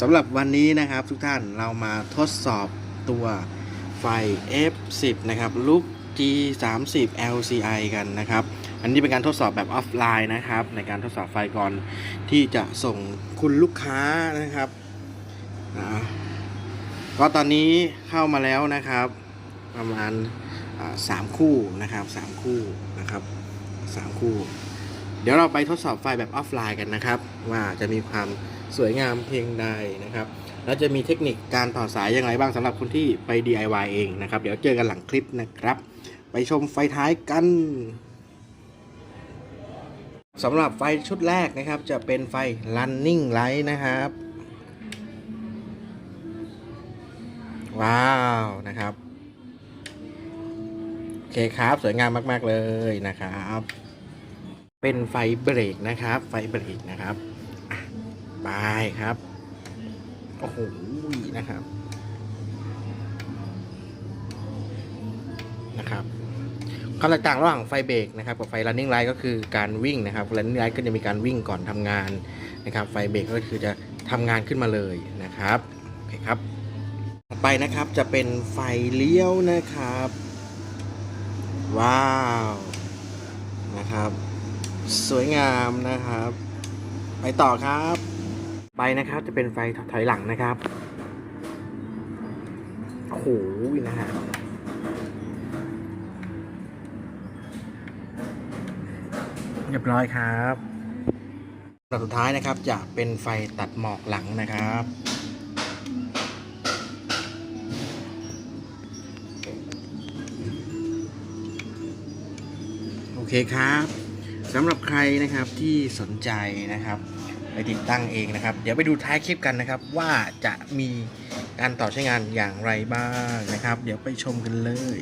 สำหรับวันนี้นะครับทุกท่านเรามาทดสอบตัวไฟ F10 นะครับลูก G30 LCI กันนะครับ อันนี้เป็นการทดสอบแบบออฟไลน์นะครับ ในการทดสอบไฟก่อนที่จะส่งคุณลูกค้านะครับอ่าก็ตอนนี้เข้ามาแล้วนะครับ ประมาณสามคู่นะครับสามคู่นะครับสามคู่ เดี๋ยวเราไปทดสอบไฟแบบออฟไลน์กันนะครับ ว่าจะมีความสวยงามเพียงใดนะครับ แล้วจะมีเทคนิคการต่อสายยังไงบ้างสำหรับคนที่ไป DIY เองนะครับ เดี๋ยวเจอกันหลังคลิปนะครับ ไปชมไฟท้ายกันสำหรับไฟชุดแรกนะครับ จะเป็นไฟ running light นะครับ ว้าวนะครับ โอเคครับ สวยงามมาก ๆ เลยนะครับ เป็นไฟเบรกนะครับ ไฟเบรกนะครับไปครับ โอ้โห นะครับ นะครับความแตกต่างระหว่างไฟเบรกนะครับกับไฟ running light ก็คือการวิ่งนะครับ running light ก็จะมีการวิ่งก่อนทำงานนะครับ ไฟเบรกก็คือจะทำงานขึ้นมาเลยนะครับโอเคครับต่อไปนะครับจะเป็นไฟเลี้ยวนะครับ ว้าวนะครับ สวยงามนะครับ ไปต่อครับไปนะครับจะเป็นไฟถอยหลังนะครับโอ้โหนะฮะเรียบร้อยครับลำดับสุดท้ายนะครับจะเป็นไฟตัดหมอกหลังนะครับโอเคครับ สำหรับใครนะครับที่สนใจนะครับ ไปติดตั้งเองนะครับ เดี๋ยวไปดูท้ายคลิปกันนะครับ ว่าจะมีการต่อใช้งานอย่างไรบ้างนะครับ เดี๋ยวไปชมกันเลย